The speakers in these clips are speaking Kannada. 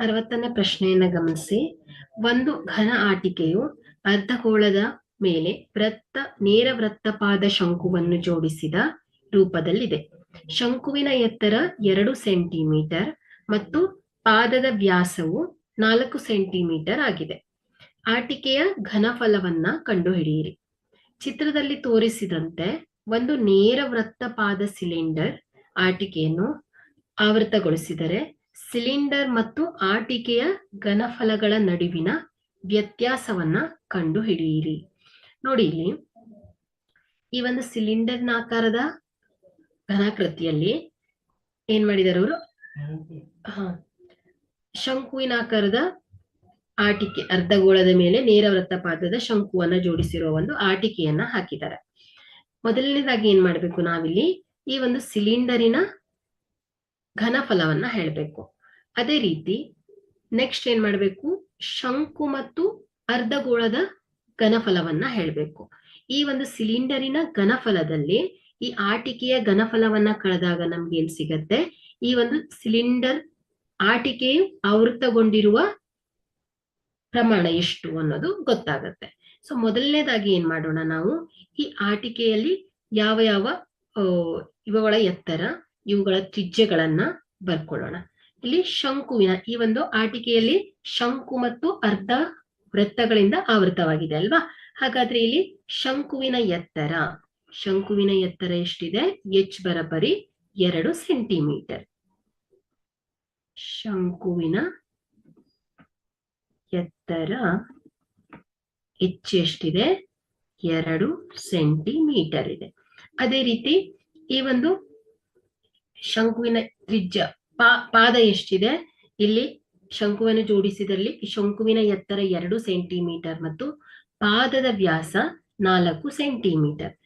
ಅರವತ್ತನೇ ಪ್ರಶ್ನೆಯನ್ನ ಗಮನಿಸಿ. ಒಂದು ಘನ ಆಟಿಕೆಯು ಅರ್ಧಗೋಳದ ಮೇಲೆ ವೃತ್ತ, ನೇರ ವೃತ್ತಪಾದ ಶಂಕುವನ್ನು ಜೋಡಿಸಿದ ರೂಪದಲ್ಲಿದೆ. ಶಂಕುವಿನ ಎತ್ತರ ಎರಡು ಸೆಂಟಿಮೀಟರ್ ಮತ್ತು ಪಾದದ ವ್ಯಾಸವು ನಾಲ್ಕು ಸೆಂಟಿಮೀಟರ್ ಆಗಿದೆ. ಆಟಿಕೆಯ ಘನಫಲವನ್ನ ಕಂಡುಹಿಡಿಯಿರಿ. ಚಿತ್ರದಲ್ಲಿ ತೋರಿಸಿದಂತೆ ಒಂದು ನೇರ ವೃತ್ತಪಾದ ಸಿಲಿಂಡರ್ ಆಟಿಕೆಯನ್ನು ಆವೃತಗೊಳಿಸಿದರೆ ಸಿಲಿಂಡರ್ ಮತ್ತು ಆಟಿಕೆಯ ಘನಫಲಗಳ ನಡುವಿನ ವ್ಯತ್ಯಾಸವನ್ನ ಕಂಡುಹಿಡಿಯಿರಿ. ನೋಡಿ ಇಲ್ಲಿ, ಈ ಒಂದು ಸಿಲಿಂಡರ್ನ ಆಕಾರದ ಘನಾಕೃತಿಯಲ್ಲಿ ಏನ್ ಮಾಡಿದಾರೆ ಅವರು? ಹಾ, ಶಂಕುವಿನ ಆಕಾರದ ಆಟಿಕೆ, ಅರ್ಧಗೋಳದ ಮೇಲೆ ನೇರ ಪಾತ್ರದ ಶಂಕುವನ್ನ ಜೋಡಿಸಿರುವ ಒಂದು ಆಟಿಕೆಯನ್ನ ಹಾಕಿದ್ದಾರೆ. ಮೊದಲನೇದಾಗಿ ಏನ್ ಮಾಡ್ಬೇಕು ನಾವಿಲ್ಲಿ, ಈ ಒಂದು ಸಿಲಿಂಡರಿನ ಘನಫಲವನ್ನ ಹೇಳ್ಬೇಕು. ಅದೇ ರೀತಿ ನೆಕ್ಸ್ಟ್ ಏನ್ ಮಾಡ್ಬೇಕು? ಶಂಕು ಮತ್ತು ಅರ್ಧಗೋಳದ ಘನಫಲವನ್ನ ಹೇಳ್ಬೇಕು. ಈ ಒಂದು ಸಿಲಿಂಡರಿನ ಘನಫಲದಲ್ಲಿ ಈ ಆಟಿಕೆಯ ಘನಫಲವನ್ನ ಕಳೆದಾಗ ನಮ್ಗೆ ಏನ್ ಸಿಗತ್ತೆ? ಈ ಒಂದು ಸಿಲಿಂಡರ್ ಆಟಿಕೆಯು ಆವೃತಗೊಂಡಿರುವ ಪ್ರಮಾಣ ಎಷ್ಟು ಅನ್ನೋದು ಗೊತ್ತಾಗತ್ತೆ. ಸೊ ಮೊದಲನೇದಾಗಿ ಏನ್ ಮಾಡೋಣ ನಾವು? ಈ ಆಟಿಕೆಯಲ್ಲಿ ಯಾವ ಯಾವ ಇವುಗಳ ಎತ್ತರ ಇವುಗಳ ತ್ರಿಜ್ಯಗಳನ್ನ ಬರ್ಕೊಳ್ಳೋಣ. ಇಲ್ಲಿ ಶಂಕುವಿನ ಈ ಒಂದು ಆಟಿಕೆಯಲ್ಲಿ ಶಂಕು ಮತ್ತು ಅರ್ಧ ವೃತ್ತಗಳಿಂದ ಆವೃತವಾಗಿದೆ ಅಲ್ವಾ? ಹಾಗಾದ್ರೆ ಇಲ್ಲಿ ಶಂಕುವಿನ ಎತ್ತರ. ಶಂಕುವಿನ ಎತ್ತರ ಎಷ್ಟಿದೆ? ಎಚ್ ಬರಬರಿ ಎರಡು ಸೆಂಟಿಮೀಟರ್. ಶಂಕುವಿನ ಎತ್ತರ ಎಚ್ ಎಷ್ಟಿದೆ? ಎರಡು ಸೆಂಟಿಮೀಟರ್ ಇದೆ. ಅದೇ ರೀತಿ ಈ ಒಂದು ಶಂಕುವಿನ ತ್ರಿಜ್ಯ, ಪಾ, ಪಾದ ಎಷ್ಟಿದೆ? ಇಲ್ಲಿ ಶಂಕುವನ್ನು ಜೋಡಿಸಿದಲ್ಲಿ ಶಂಕುವಿನ ಎತ್ತರ ಎರಡು ಸೆಂಟಿಮೀಟರ್ ಮತ್ತು ಪಾದದ ವ್ಯಾಸ ನಾಲ್ಕು ಸೆಂಟಿಮೀಟರ್.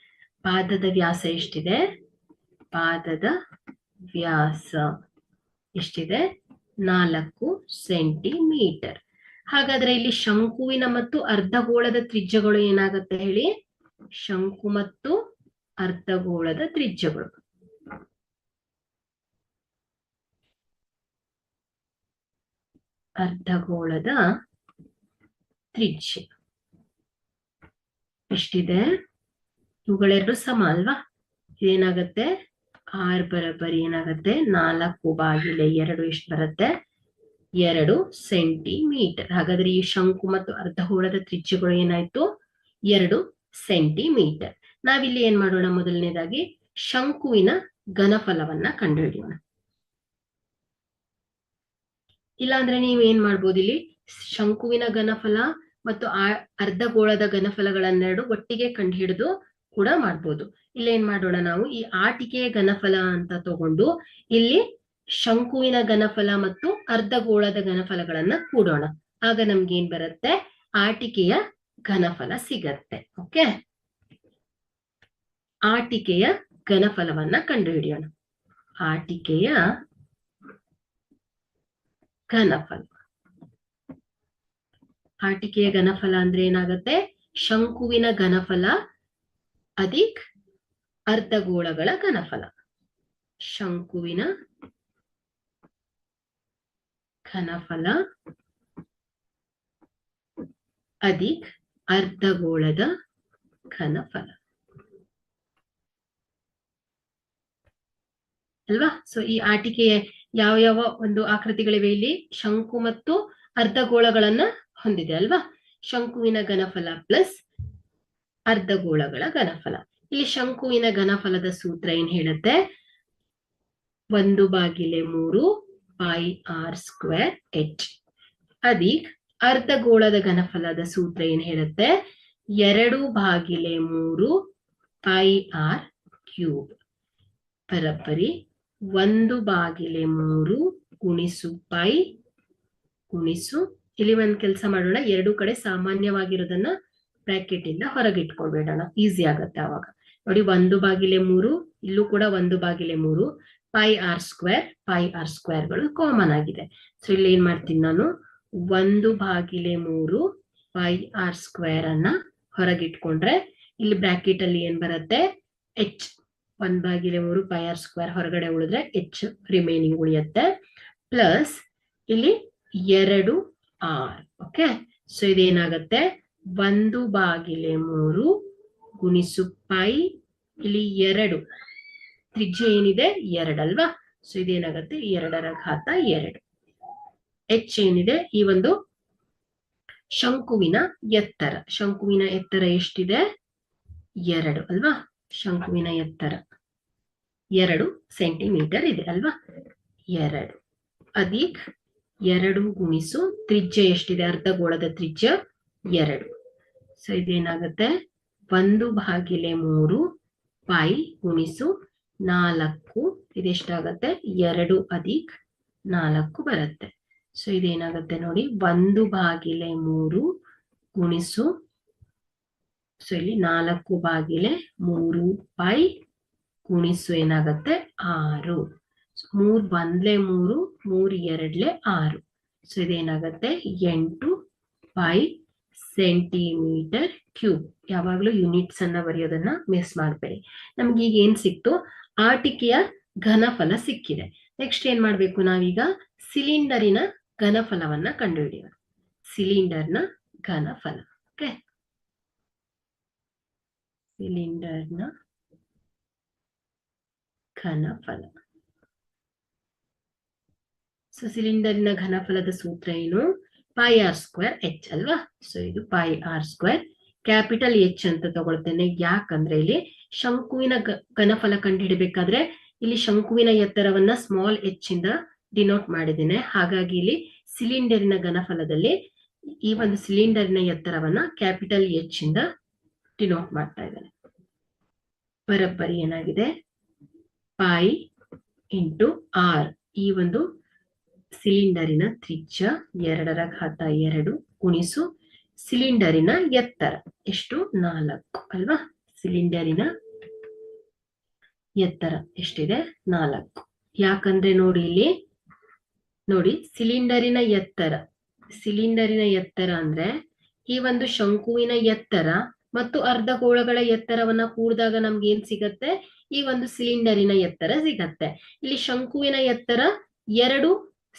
ಪಾದದ ವ್ಯಾಸ ಎಷ್ಟಿದೆ? ಪಾದದ ವ್ಯಾಸ ಎಷ್ಟಿದೆ? ನಾಲ್ಕು ಸೆಂಟಿಮೀಟರ್. ಹಾಗಾದ್ರೆ ಇಲ್ಲಿ ಶಂಕುವಿನ ಮತ್ತು ಅರ್ಧಗೋಳದ ತ್ರಿಜ್ಯಗಳು ಏನಾಗುತ್ತೆ ಹೇಳಿ? ಶಂಕು ಮತ್ತು ಅರ್ಧಗೋಳದ ತ್ರಿಜ್ಯಗಳು. ಅರ್ಧಗೋಳದ ತ್ರಿಜ್ಯ. ಎಷ್ಟಿದೆ? ಇವುಗಳೆರಡು ಸಮ ಅಲ್ವಾ? ಏನಾಗತ್ತೆ ಆರ್ ಬರಬರಿ ಏನಾಗತ್ತೆ? ನಾಲ್ಕು ಬಾಗಿಲೆ ಎರಡು ಎಷ್ಟು ಬರುತ್ತೆ? ಎರಡು ಸೆಂಟಿಮೀಟರ್. ಹಾಗಾದ್ರೆ ಈ ಶಂಕು ಮತ್ತು ಅರ್ಧಗೋಳದ ತ್ರಿಜ್ಯಗಳು ಏನಾಯ್ತು? ಎರಡು ಸೆಂಟಿಮೀಟರ್. ನಾವಿಲ್ಲಿ ಏನ್ ಮಾಡೋಣ ಮೊದಲನೇದಾಗಿ? ಶಂಕುವಿನ ಘನಫಲವನ್ನ ಕಂಡುಹಿಡಿಯೋಣ. ಇಲ್ಲಾಂದ್ರೆ ನೀವು ಏನ್ ಮಾಡ್ಬೋದು ಇಲ್ಲಿ? ಶಂಕುವಿನ ಘನಫಲ ಮತ್ತು ಆ ಅರ್ಧಗೋಳದ ಘನಫಲಗಳನ್ನೆರಡು ಒಟ್ಟಿಗೆ ಕಂಡುಹಿಡಿದು ಕೂಡ ಮಾಡ್ಬೋದು. ಇಲ್ಲಿ ಏನ್ ಮಾಡೋಣ ನಾವು? ಈ ಆಟಿಕೆಯ ಘನಫಲ ಅಂತ ತಗೊಂಡು ಇಲ್ಲಿ ಶಂಕುವಿನ ಘನಫಲ ಮತ್ತು ಅರ್ಧಗೋಳದ ಘನಫಲಗಳನ್ನ ಕೂಡೋಣ. ಆಗ ನಮ್ಗೆ ಏನ್ ಬರುತ್ತೆ? ಆಟಿಕೆಯ ಘನಫಲ ಸಿಗತ್ತೆ. ಓಕೆ? ಆಟಿಕೆಯ ಘನಫಲವನ್ನ ಕಂಡುಹಿಡಿಯೋಣ. ಆಟಿಕೆಯ ಘನಫಲ. ಆಟಿಕೆಯ ಘನಫಲ ಅಂದ್ರೆ ಏನಾಗತ್ತೆ? ಶಂಕುವಿನ ಘನಫಲ, ಅಧಿಕ್ ಅರ್ಧಗೋಳಗಳ ಘನಫಲ. ಶಂಕುವಿನ ಘನಫಲ, ಅಧಿಕ್ ಅರ್ಧಗೋಳದ ಘನಫಲ. ಅಲ್ವಾ? ಸೊ ಈ ಆಟಿಕೆಯ ಯಾವ ಯಾವ ಒಂದು ಆಕೃತಿಗಳಿವೆ ಇಲ್ಲಿ? ಶಂಕು ಮತ್ತು ಅರ್ಧಗೋಳಗಳನ್ನ ಹೊಂದಿದೆ ಅಲ್ವಾ? ಶಂಕುವಿನ ಘನಫಲ ಪ್ಲಸ್ ಅರ್ಧಗೋಳಗಳ ಘನಫಲ. ಇಲ್ಲಿ ಶಂಕುವಿನ ಘನಫಲದ ಸೂತ್ರ ಏನ್ ಹೇಳುತ್ತೆ? ಒಂದು ಬಾಗಿಲೆ ಮೂರು ಪೈ ಆರ್ ಸ್ಕ್ವೇರ್ ಎಚ್ ಅದಿಕ್ ಅರ್ಧಗೋಳದ ಘನಫಲದ ಸೂತ್ರ ಏನ್ ಹೇಳುತ್ತೆ? ಎರಡು ಬಾಗಿಲೆ ಮೂರು ಪೈ ಆರ್ ಕ್ಯೂಬ್ ಬರಬ್ಬರಿ ಒಂದು ಬಾಗಿಲೆ ಮೂರು ಗುಣಿಸು ಪೈ ಗುಣಿಸು. ಇಲ್ಲಿ ಒಂದ್ ಕೆಲಸ ಮಾಡೋಣ. ಎರಡು ಕಡೆ ಸಾಮಾನ್ಯವಾಗಿರೋದನ್ನ ಬ್ರಾಕೆಟ್ ಇಂದ ಹೊರಗಿಟ್ಕೊಳ್ಬೇಡಣ ಈಸಿ ಆಗತ್ತೆ ಅವಾಗ. ನೋಡಿ, ಒಂದು ಬಾಗಿಲೆ ಮೂರು, ಇಲ್ಲೂ ಕೂಡ ಒಂದು ಬಾಗಿಲೆ ಮೂರು. Pi r square pi r ಸ್ಕ್ವೇರ್ಗಳು common ಆಗಿದೆ. ಸೊ ಇಲ್ಲಿ ಏನ್ ಮಾಡ್ತೀನಿ ನಾನು? ಒಂದು ಬಾಗಿಲೆ ಮೂರು ಪೈ ಆರ್ ಸ್ಕ್ವೇರ್ ಅನ್ನ ಹೊರಗಿಟ್ಕೊಂಡ್ರೆ ಇಲ್ಲಿ ಬ್ರಾಕೆಟ್ ಅಲ್ಲಿ ಏನ್ ಬರುತ್ತೆ? ಎಚ್ ಒಂದ್ ಬಾಗಿಲೆ ಮೂರು ಪೈ ಆರ್ ಸ್ಕ್ವೇರ್ ಹೊರಗಡೆ ಉಳಿದ್ರೆ ಎಚ್ ರಿಮೈನಿಂಗ್ ಉಳಿಯುತ್ತೆ. ಪ್ಲಸ್ ಇಲ್ಲಿ ಎರಡು ಆರ್ ಓಕೆ ಸೊ ಇದೇನಾಗತ್ತೆ? ಒಂದು ಬಾಗಿಲೆ ಮೂರು ಗುಣಿಸು ಪೈ ಇಲ್ಲಿ ಎರಡು. ತ್ರಿಜ್ಯ ಏನಿದೆ? ಎರಡಲ್ವಾ ಸೊ ಇದೇನಾಗತ್ತೆ? ಎರಡರ ಘಾತ ಎರಡು. ಎಚ್ ಏನಿದೆ? ಈ ಒಂದು ಶಂಕುವಿನ ಎತ್ತರ. ಶಂಕುವಿನ ಎತ್ತರ ಎಷ್ಟಿದೆ? ಎರಡು, ಅಲ್ವಾ? ಶಂಕುವಿನ ಎತ್ತರ. ಎರಡು ಸೆಂಟಿಮೀಟರ್ ಇದೆ ಅಲ್ವಾ? ಎರಡು. ಅದೀಗ ಎರಡು ಗುಣಿಸು ತ್ರಿಜ್ಯ ಎಷ್ಟಿದೆ? ಅರ್ಧಗೋಳದ ತ್ರಿಜ್ಯ ಎರಡು. ಸೊ ಇದೇನಾಗುತ್ತೆ? ಒಂದು ಭಾಗಿಲೆ ಮೂರು ಪೈ ಗುಣಿಸು ನಾಲ್ಕು. ಇದೆಷ್ಟಾಗತ್ತೆ? ಎರಡು ಅಧಿಕ್ ನಾಲ್ಕು ಬರುತ್ತೆ. ಸೊ ಇದೇನಾಗುತ್ತೆ ನೋಡಿ? ಒಂದು ಭಾಗಿಲೆ ಮೂರು ಗುಣಿಸು ಸೊ ಇಲ್ಲಿ ನಾಲ್ಕು ಬಾಗಿಲೆ ಮೂರು ಪೈ ಗುಣಿಸು ಏನಾಗತ್ತೆ? ಆರು. ಮೂರ್ ಬಂದ್ಲೆ ಮೂರು, ಮೂರ್ ಎರಡ್ಲೆ ಆರು. ಸೊ ಇದೇನಾಗತ್ತೆ? ಎಂಟು ಪೈ ಸೆಂಟಿಮೀಟರ್ ಕ್ಯೂಬ್. ಯಾವಾಗ್ಲೂ ಯೂನಿಟ್ಸ್ ಅನ್ನ ಬರೆಯೋದನ್ನ ಮಿಸ್ ಮಾಡ್ಬೇಡಿ. ನಮ್ಗೆ ಈಗ ಏನ್ ಸಿಕ್ತು? ಆಟಿಕೆಯ ಘನಫಲ ಸಿಕ್ಕಿದೆ. ನೆಕ್ಸ್ಟ್ ಏನ್ ಮಾಡ್ಬೇಕು ನಾವೀಗ? ಸಿಲಿಂಡರಿನ ಘನಫಲವನ್ನ ಕಂಡುಹಿಡಿಯೋಣ. ಸಿಲಿಂಡರ್ನ ಘನಫಲ. ಓಕೆ ಸಿಲಿಂಡರ್ನ ಘನಫಲ. ಸೊ ಸಿಲಿಂಡರ್ನ ಘನಫಲದ ಸೂತ್ರ ಏನು? ಪೈ ಆರ್ ಸ್ಕ್ವೇರ್ ಎಚ್ ಅಲ್ವಾ? ಸೊ ಇದು pi R square capital H ಅಂತ ತಗೊಳ್ತೇನೆ. ಯಾಕಂದ್ರೆ ಇಲ್ಲಿ ಶಂಕುವಿನ ಘನಫಲ ಕಂಡುಹಿಡಬೇಕಾದ್ರೆ ಇಲ್ಲಿ ಶಂಕುವಿನ ಎತ್ತರವನ್ನ ಸ್ಮಾಲ್ ಎಚ್ ಇಂದ ಡಿನೋಟ್ ಮಾಡಿದ್ದೇನೆ. ಹಾಗಾಗಿ ಇಲ್ಲಿ ಸಿಲಿಂಡರ್ನ ಘನಫಲದಲ್ಲಿ ಈ ಒಂದು ಸಿಲಿಂಡರ್ನ ಎತ್ತರವನ್ನ ಕ್ಯಾಪಿಟಲ್ ಎಚ್ ಇಂದ ಡಿನೋಟ್ ಮಾಡ್ತಾ ಇದ್ದೇನೆ. ಬರೋಬ್ಬರಿ ಏನಾಗಿದೆ? ಪೈ ಇಂಟು ಆರ್ ಈ ಒಂದು ಸಿಲಿಂಡರಿನ ತ್ರಿಜ್ಯ ಎರಡರ ಘಾತ ಎರಡು ಗುಣಿಸು ಸಿಲಿಂಡರಿನ ಎತ್ತರ. ಎಷ್ಟು? ನಾಲ್ಕು ಅಲ್ವಾ? ಸಿಲಿಂಡರಿನ ಎತ್ತರ ಎಷ್ಟಿದೆ? ನಾಲ್ಕು. ಯಾಕಂದ್ರೆ ನೋಡಿ ಇಲ್ಲಿ, ನೋಡಿ ಸಿಲಿಂಡರಿನ ಎತ್ತರ. ಸಿಲಿಂಡರಿನ ಎತ್ತರ ಅಂದ್ರೆ ಈ ಒಂದು ಶಂಕುವಿನ ಎತ್ತರ ಮತ್ತು ಅರ್ಧ ಗೋಳಗಳ ಎತ್ತರವನ್ನ ಕೂಡಿದಾಗ ನಮ್ಗೆ ಏನ್ ಸಿಗತ್ತೆ? ಈ ಒಂದು ಸಿಲಿಂಡರಿನ ಎತ್ತರ ಸಿಗತ್ತೆ. ಇಲ್ಲಿ ಶಂಕುವಿನ ಎತ್ತರ ಎರಡು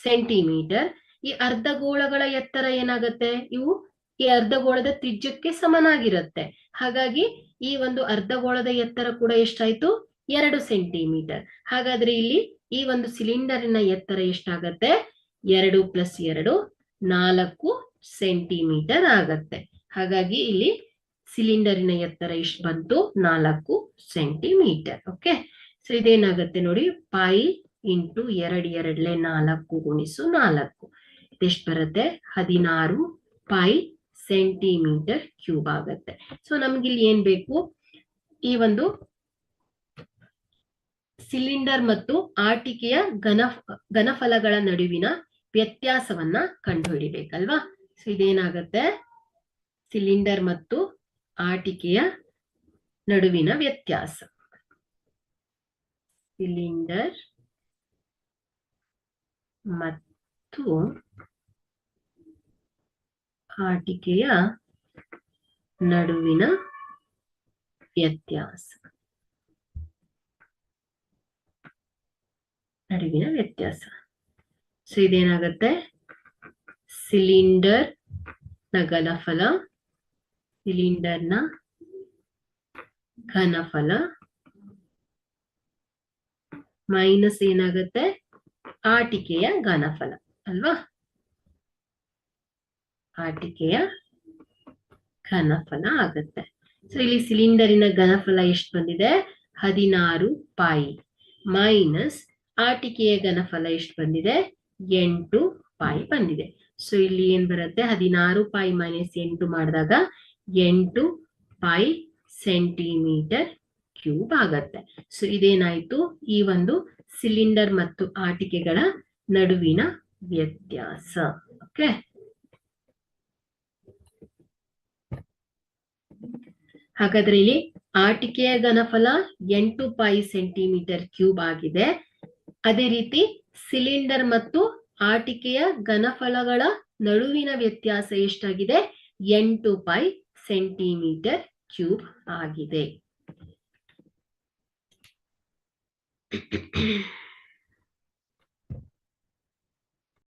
ಸೆಂಟಿಮೀಟರ್ ಈ ಅರ್ಧ ಗೋಳಗಳ ಎತ್ತರ ಏನಾಗತ್ತೆ? ಇವು ಈ ಅರ್ಧ ಗೋಳದ ತ್ರಿಜ್ಯಕ್ಕೆ ಸಮನಾಗಿರುತ್ತೆ. ಹಾಗಾಗಿ ಈ ಒಂದು ಅರ್ಧ ಗೋಳದ ಎತ್ತರ ಕೂಡ ಎಷ್ಟಾಯ್ತು? ಎರಡು ಸೆಂಟಿಮೀಟರ್ ಹಾಗಾದ್ರೆ ಇಲ್ಲಿ ಈ ಒಂದು ಸಿಲಿಂಡರಿನ ಎತ್ತರ ಎಷ್ಟಾಗತ್ತೆ? ಎರಡು ಪ್ಲಸ್ ಎರಡು ನಾಲ್ಕು ಸೆಂಟಿಮೀಟರ್ ಆಗತ್ತೆ. ಹಾಗಾಗಿ ಇಲ್ಲಿ ಸಿಲಿಂಡರಿನ ಎತ್ತರ ಇಷ್ಟು ಬಂತು? ನಾಲ್ಕು ಸೆಂಟಿಮೀಟರ್, ಓಕೆ? ಸೊ ಇದೇನಾಗುತ್ತೆ ನೋಡಿ, ಪೈ ಇಂಟು ಎರಡು ಎರಡ್ಲೆ ನಾಲ್ಕು ಗುಣಿಸು ನಾಲ್ಕು. ಇದೆಷ್ಟು ಬರುತ್ತೆ? ಹದಿನಾರು ಪೈ ಸೆಂಟಿಮೀಟರ್ ಕ್ಯೂಬ್ ಆಗತ್ತೆ. ಸೊ ನಮ್ಗೆ ಇಲ್ಲಿ ಏನ್ ಬೇಕು? ಈ ಒಂದು ಸಿಲಿಂಡರ್ ಮತ್ತು ಆಟಿಕೆಯ ಘನ, ಘನಫಲಗಳ ನಡುವಿನ ವ್ಯತ್ಯಾಸವನ್ನ ಕಂಡುಹಿಡಿಬೇಕಲ್ವಾ? ಸೊ ಇದೇನಾಗತ್ತೆ? ಸಿಲಿಂಡರ್ ಮತ್ತು ಆಟಿಕೆಯ ನಡುವಿನ ವ್ಯತ್ಯಾಸ. ಸಿಲಿಂಡರ್ ಮತ್ತು ಆಟಿಕೆಯ ನಡುವಿನ ವ್ಯತ್ಯಾಸ. ನಡುವಿನ ವ್ಯತ್ಯಾಸ. ಸೊ ಇದೇನಾಗತ್ತೆ? ಸಿಲಿಂಡರ್ನ ಘನಫಲ ಸಿಲಿಂಡರ್ನ ಘನಫಲ ಮೈನಸ್ ಏನಾಗುತ್ತೆ? ಆಟಿಕೆಯ ಘನಫಲ, ಅಲ್ವಾ? ಆಟಿಕೆಯ ಘನಫಲ ಆಗುತ್ತೆ. ಸೊ ಇಲ್ಲಿ ಸಿಲಿಂಡರಿನ ಘನಫಲ ಎಷ್ಟು ಬಂದಿದೆ? ಹದಿನಾರು ಪಾಯಿ ಮೈನಸ್ ಆಟಿಕೆಯ ಘನಫಲ ಎಷ್ಟು ಬಂದಿದೆ? ಎಂಟು ಪಾಯಿ ಬಂದಿದೆ. ಸೊ ಇಲ್ಲಿ ಏನ್ ಬರುತ್ತೆ? ಹದಿನಾರು ಪಾಯಿ ಮೈನಸ್ ಎಂಟು ಮಾಡಿದಾಗ ಎಂಟು ಪೈ ಸೆಂಟಿಮೀಟರ್ ಕ್ಯೂಬ್ ಆಗತ್ತೆ. ಸೊ ಇದೇನಾಯ್ತು? ಈ ಒಂದು ಸಿಲಿಂಡರ್ ಮತ್ತು ಆಟಿಕೆಗಳ ನಡುವಿನ ವ್ಯತ್ಯಾಸ. ಓಕೆ ಹಾಗಾದ್ರೆ ಇಲ್ಲಿ ಆಟಿಕೆಯ ಘನಫಲ ಎಂಟು ಪೈ ಸೆಂಟಿಮೀಟರ್ ಕ್ಯೂಬ್ ಆಗಿದೆ. ಅದೇ ರೀತಿ ಸಿಲಿಂಡರ್ ಮತ್ತು ಆಟಿಕೆಯ ಘನಫಲಗಳ ನಡುವಿನ ವ್ಯತ್ಯಾಸ ಎಷ್ಟಾಗಿದೆ? ಎಂಟು ಪೈ ಸೆಂಟಿಮೀಟರ್ ಕ್ಯೂಬ್ ಆಗಿದೆ.